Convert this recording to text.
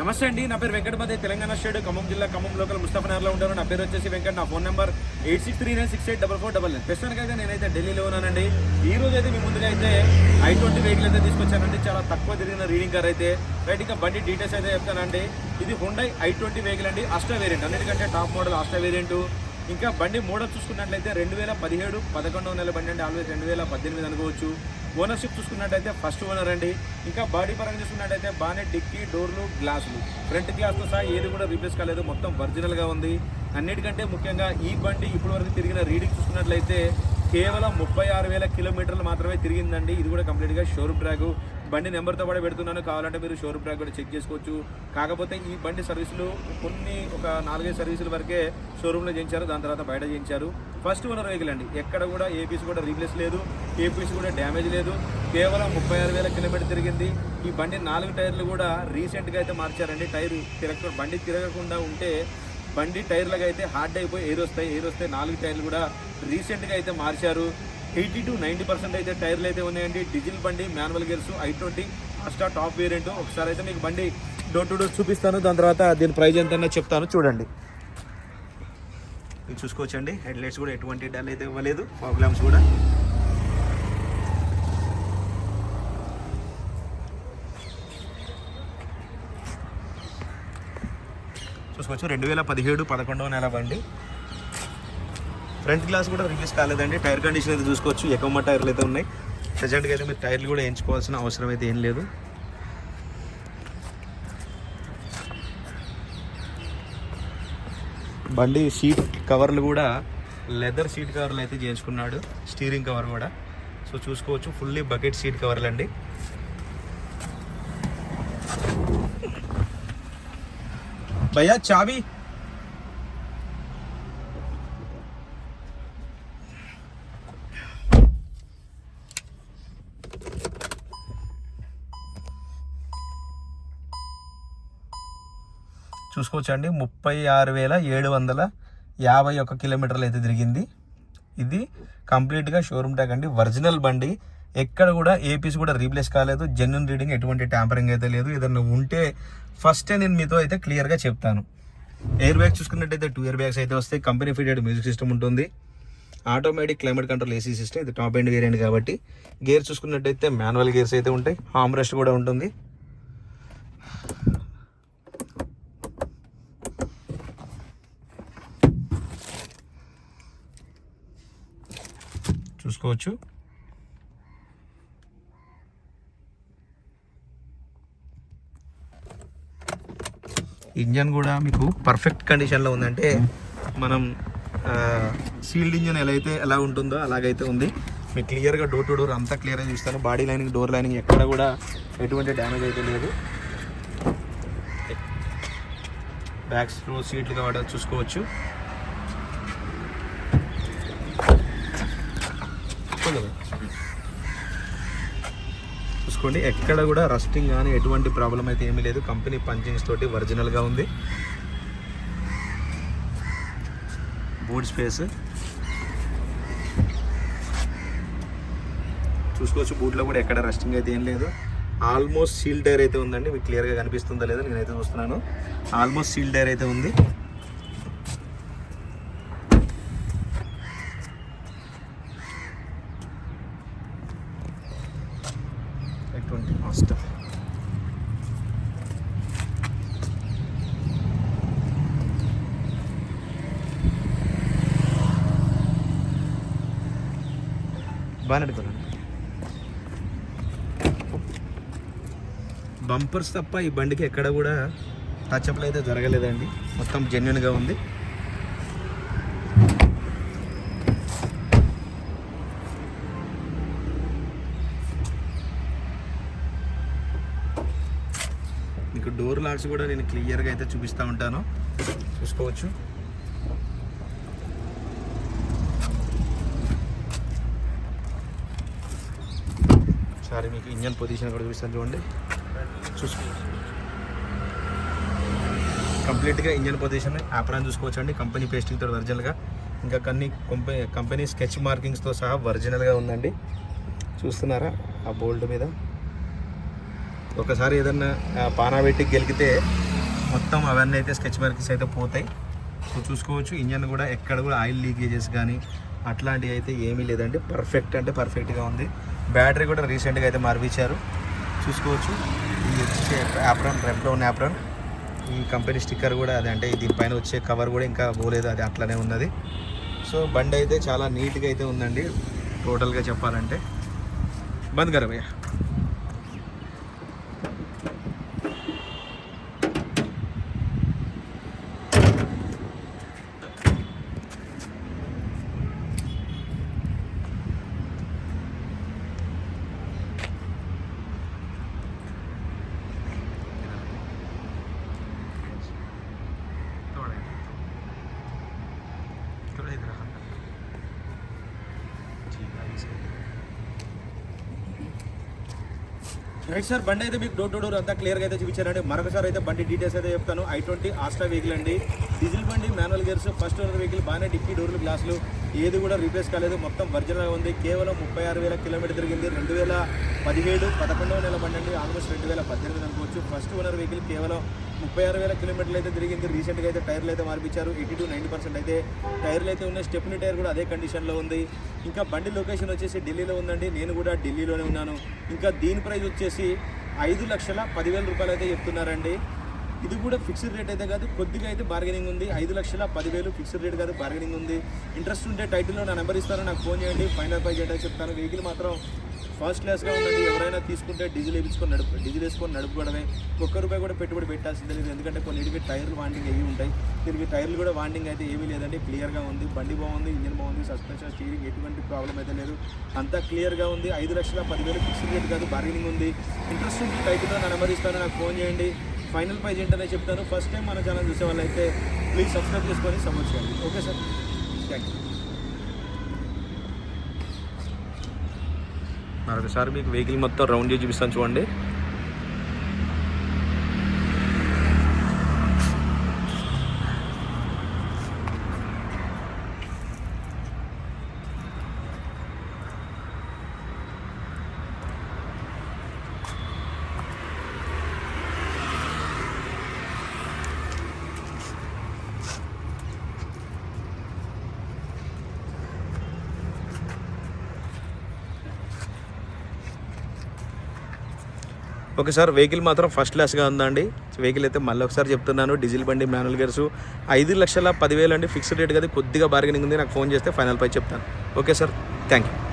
నమస్తే అండి నా పేరు వెంకటపతి తెలంగాణ స్టేట్ ఖమ్మం జిల్లా ఖమ్మం లోకల్ ముస్తఫనగర్లో ఉంటాను. నా పేరు వచ్చేసి వెంకట నా phone number eight six three nine six eight double four double nine. ప్రస్తుతానికి అయితే నేనైతే ఢిల్లీలో ఉన్నానండి. ఈ రోజు అయితే మీ ముందుగా అయితే ఐ ట్వంటీ వెహికల్ అయితే తీసుకొచ్చానండి. చాలా తక్కువ తిరిగిన రీడింగ్ కార్ అయితే. రైట్ ఇంకా బండి డీటెయిల్స్ అయితే చెప్తానండి. ఇది హుండై ఐ ట్వంటీ వెహికల్ అండి. అష్ట వేరియంట్ అన్నిటికంటే టాప్ మోడల్ అష్ట వేరియంట్ ఇంకా బండి మోడల్ చూసుకున్నట్లయితే రెండు వేల పదిహేడు పదకొండవ నెల బండి అండి. ఆల్వేస్ రెండు వేల పద్దెనిమిది అనుకోవచ్చు. ఓనర్షిప్ చూసుకున్నట్టయితే ఫస్ట్ ఓనర్ అండి. ఇంకా బాడీ పరంగా చూసుకున్నట్టయితే బాగానే డిక్కీ డోర్లు గ్లాసులు ఫ్రంట్ గ్లాస్తో సహా ఏది కూడా రీప్లేస్ కాలేదు. మొత్తం ఒరిజినల్గా ఉంది. అన్నిటికంటే ముఖ్యంగా ఈ బండి ఇప్పటి వరకు తిరిగిన రీడింగ్ చూసుకున్నట్లయితే కేవలం ముప్పై ఆరు వేల కిలోమీటర్లు మాత్రమే తిరిగిందండి. ఇది కూడా కంప్లీట్గా షోరూమ్ ట్రాక్ బండి నెంబర్తో కూడా పెడుతున్నాను. కావాలంటే మీరు షోరూమ్ ట్రాక్ కూడా చెక్ చేసుకోవచ్చు. కాకపోతే ఈ బండి సర్వీసులు కొన్ని ఒక నాలుగైదు సర్వీసుల వరకే షోరూంలో చేయించారు. దాని తర్వాత బయట చేయించారు. ఫస్ట్ ఓనర్ వెహికల్ అండి. ఎక్కడ కూడా ఏ పీస్ కూడా రీప్లేస్ లేదు. ఏ పీస్ కూడా డ్యామేజ్ లేదు. కేవలం ముప్పై ఆరు వేల కిలోమీటర్ తిరిగింది. ఈ బండి నాలుగు టైర్లు కూడా రీసెంట్గా అయితే మార్చారండి. టైర్ తిరగ బండి తిరగకుండా ఉంటే బండి టైర్లకు అయితే హార్డ్ అయిపోయి ఎయిర్ వస్తాయి ఎయిర్ వస్తే నాలుగు టైర్లు కూడా రీసెంట్గా అయితే మార్చారు. ఎయిటీ టు నైంటీ పర్సెంట్ అయితే టైర్లు అయితే ఉన్నాయండి. డీజిల్ బండి manual gears i twenty Asta top variant. ఒకసారి అయితే మీకు బండి డోర్ టు డోర్ చూపిస్తాను. దాని తర్వాత దీని ప్రైజ్ ఎంత చెప్తాను. చూడండి. మీరు చూసుకోవచ్చండి. హెడ్ లైట్స్ కూడా ఎటువంటి డల్ అయితే ఇవ్వలేదు. ప్రాబ్లమ్స్ కూడా. చూసుకోవచ్చు. రెండు వేల పదిహేడు పదకొండవ నెల బండి. ఫ్రంట్ గ్లాస్ కూడా రిలీజ్ కాలేదండి. టైర్ కండిషన్ అయితే చూసుకోవచ్చు. ఎక్కువ టైర్లు అయితే ఉన్నాయి. ప్రజెంట్గా అయితే మీరు టైర్లు కూడా ఎంచుకోవాల్సిన అవసరం అయితే ఏం లేదు. బండి సీట్ కవర్లు కూడా లెదర్ సీట్ కవర్లు అయితే చేయించుకున్నాడు. స్టీరింగ్ కవర్ కూడా. సో చూసుకోవచ్చు. ఫుల్లీ బకెట్ సీట్ కవర్లు అండి. భయ్యా చావి. చూసుకోవచ్చండి. ముప్పై ఆరు వేల ఏడు వందల యాభై ఒక్క కిలోమీటర్లు అయితే తిరిగింది. ఇది కంప్లీట్గా షోరూమ్ ట్యాగ్ అండి. ఒరిజినల్ బండి. ఎక్కడ కూడా ఏ పీస్ కూడా రీప్లేస్ కాలేదు. జెన్యున్ రీడింగ్ ఎటువంటి ట్యాంపరింగ్ అయితే లేదు. ఏదన్నా ఉంటే ఫస్టే నేను మీతో అయితే క్లియర్గా చెప్తాను. ఎయిర్ బ్యాగ్స్ చూసుకున్నట్టయితే టూ ఇయర్ బ్యాగ్స్ అయితే వస్తాయి. కంపెనీ ఫిటెడ్ మ్యూజిక్ సిస్టమ్ ఉంటుంది. Automatic climate control AC system. ఇది టాప్ ఎండ్ వేరియంట్ కాబట్టి గేర్ చూసుకున్నట్టయితే మాన్యువల్ గేర్స్ అయితే ఉంటాయి. హామ్ రెస్ట్ కూడా ఉంటుంది. చూసుకోవచ్చు ఇంజన్ కూడా మీకు పర్ఫెక్ట్ కండిషన్లో ఉందంటే మనం సీల్డ్ ఇంజన్ ఎలా అయితే ఎలా ఉంటుందో అలాగైతే ఉంది. మీకు క్లియర్గా డోర్ టు డోర్ అంతా క్లియర్గా చూస్తాను బాడీ లైనింగ్ డోర్ లైనింగ్ ఎక్కడ కూడా ఎటువంటి డ్యామేజ్ అయితే లేదు. బ్యాక్స్ సీట్లు కావడం చూసుకోవచ్చు. చూసుకోండి ఎక్కడ కూడా రస్టింగ్ కానీ ఎటువంటి ప్రాబ్లం అయితే ఏమీ లేదు. కంపెనీ పంచింగ్స్ తోటి ఒరిజినల్గా ఉంది. Boot space. చూసుకోవచ్చు బూట్లో కూడా ఎక్కడ రస్టింగ్ అయితే ఏం లేదు. ఆల్మోస్ట్ సీల్ టైర్ అయితే ఉందండి. మీకు క్లియర్గా కనిపిస్తుందో లేదో నేనైతే చూస్తున్నాను. ఆల్మోస్ట్ సీల్ టైర్ అయితే ఉంది. ఎటువంటి ఫస్ట్ బంపర్స్ తప్ప ఈ బండికి ఎక్కడ కూడా టచ్అప్లు అయితే జరగలేదండి. మొత్తం జెన్యున్గా ఉంది. మీకు డోర్ లాక్స్ కూడా నేను క్లియర్గా అయితే చూపిస్తూ ఉంటాను. చూసుకోవచ్చు. సారీ మీకు ఇంజన్ పొజిషన్ కూడా చూపిస్తాను చూడండి. చూసుకోవచ్చు. కంప్లీట్గా ఇంజన్ పొజిషన్ యాప్రాన్ చూసుకోవచ్చు అండి కంపెనీ పేస్టింగ్తో ఒరిజినల్గా ఇంకా కొన్ని కంపెనీ కంపెనీ స్కెచ్ మార్కింగ్స్తో సహా ఒరిజినల్గా ఉందండి. చూస్తున్నారా? ఆ బోల్డ్ మీద. ఒకసారి ఏదన్నా పానాబెట్టి పానా పెట్టి గెలికితే మొత్తం అవన్నీ అయితే స్కెచ్ మార్క్స్ అయితే పోతాయి. సో చూసుకోవచ్చు ఇంజన్ కూడా ఎక్కడ కూడా ఆయిల్ లీకేజెస్ కానీ అట్లాంటివి అయితే ఏమీ లేదండి. పర్ఫెక్ట్ అంటే పర్ఫెక్ట్గా ఉంది. బ్యాటరీ కూడా రీసెంట్గా అయితే మార్పించారు. చూసుకోవచ్చు. ఇది వచ్చే యాప్రాన్ రెప్లోన్ యాప్రాన్ ఈ కంపెనీ స్టిక్కర్ కూడా అది అంటే దీనిపైన వచ్చే కవర్ కూడా ఇంకా పోలేదు అది అట్లనే ఉన్నది. సో బండి అయితే చాలా నీట్గా అయితే ఉందండి. టోటల్గా చెప్పాలంటే. బంద్ కర రైట్ సార్ బండి అయితే మీకు డోర్ టు డోర్ అంతా క్లియర్గా అయితే చూపించారండి. మరొకసారి అయితే బండి డీటెయిల్స్ అయితే చెప్తాను. ఐ ట్వంటీ ఆస్ట్రా వెహికల్ అండి. డీజిల్ బండి manual gears first owner vehicle బాగానే డిక్కీ డోర్లు గ్లాసులు ఏది కూడా రీప్లేస్ కాలేదు. మొత్తం ఒరిజినల్గా ఉంది. కేవలం ముప్పై ఆరు వేల కిలోమీటర్ తిరిగింది. రెండు వేల పదిహేడు పదకొండవ నెల బండి ఆల్మోస్ట్ రెండు వేల పద్దెనిమిది అనుకోవచ్చు. ఫస్ట్ ఓనర్ వెహికల్ కేవలం ముప్పై ఆరు వేల కిలోమీటర్లు అయితే తిరిగింది. రీసెంట్గా అయితే టైర్లు అయితే మార్పించారు. ఎయిటీ టు నైంటీ పర్సెంట్ అయితే టైర్లు అయితే ఉన్నాయి. స్టెప్ని టైర్ కూడా అదే కండిషన్లో ఉంది. ఇంకా బండి లొకేషన్ వచ్చేసి ఢిల్లీలో ఉందండి. నేను కూడా ఢిల్లీలోనే ఉన్నాను. ఇంకా దీని ప్రైస్ వచ్చేసి ఐదు లక్షల పదివేల రూపాయలు అయితే చెప్తున్నారండి. ఇది కూడా ఫిక్స్డ్ రేట్ అయితే కాదు కొద్దిగా అయితే బార్గెనింగ్ ఉంది. ఐదు లక్షల పదివేలు ఫిక్స్డ్ రేట్ కాదు బార్గెనింగ్ ఉంది. ఇంట్రెస్ట్ ఉంటే టైటిల్లో నా నెంబర్ ఇస్తాను నాకు ఫోన్ చేయండి. ఫైనల్ పై చేయడానికి చెప్తాను. వెహికల్ మాత్రం ఫస్ట్ క్లాస్గా ఉండండి. ఎవరైనా తీసుకుంటే డీజిల్ వేయించుకొని నడుపు డీజిల్ వేసుకొని నడుపుకోవడమే. ఒక్క రూపాయి కూడా పెట్టుబడి పెట్టాల్సిందే లేదు. ఎందుకంటే కొన్నిటికి టైర్లు వాండింగ్ అయ్యి ఉంటాయి. దీనికి టైర్లు కూడా వాండింగ్ అయితే ఏమీ లేదండి. క్లియర్గా ఉంది. బండి బాగుంది ఇంజిన్ బాగుంది సస్పెన్షన్ స్టీరింగ్ ఎటువంటి ప్రాబ్లం అయితే లేదు. అంతా క్లియర్గా ఉంది. ఐదు లక్షల పదివేలు ఫిక్స్డ్ రేట్ కాదు బార్గెనింగ్ ఉంది. ఇంట్రెస్ట్ ఉంది టైటిల్లో నా నెంబర్ ఇస్తాను నాకు ఫోన్ చేయండి. ఫైనల్ ప్రైజ్ ఏంటనే చెప్తాను ఫస్ట్ టైం మన ఛానల్ చూసే వాళ్ళైతే ప్లీజ్ సబ్స్క్రైబ్ చేసుకొని సపోర్ట్ చేయండి. ఓకే సార్ థ్యాంక్ యూ మరొకసారి మీకు వెహికల్ మొత్తం రౌండ్ చేసి చూపిస్తాను చూడండి. ఓకే సార్ వెహికల్ మాత్రం ఫస్ట్ క్లాస్గా ఉందండి. వెహికల్ అయితే మళ్ళీ ఒకసారి చెప్తున్నాను. డీజిల్ బండి మాన్యువల్ గేర్స్. ఐదు లక్షల పదివేలు అండి. ఫిక్స్డ్ రేట్ కదా. కొద్దిగా బార్గెనింగ్ ఉంది. నాకు ఫోన్ చేస్తే ఫైనల్ పై చెప్తాను. Okay sir. Thank you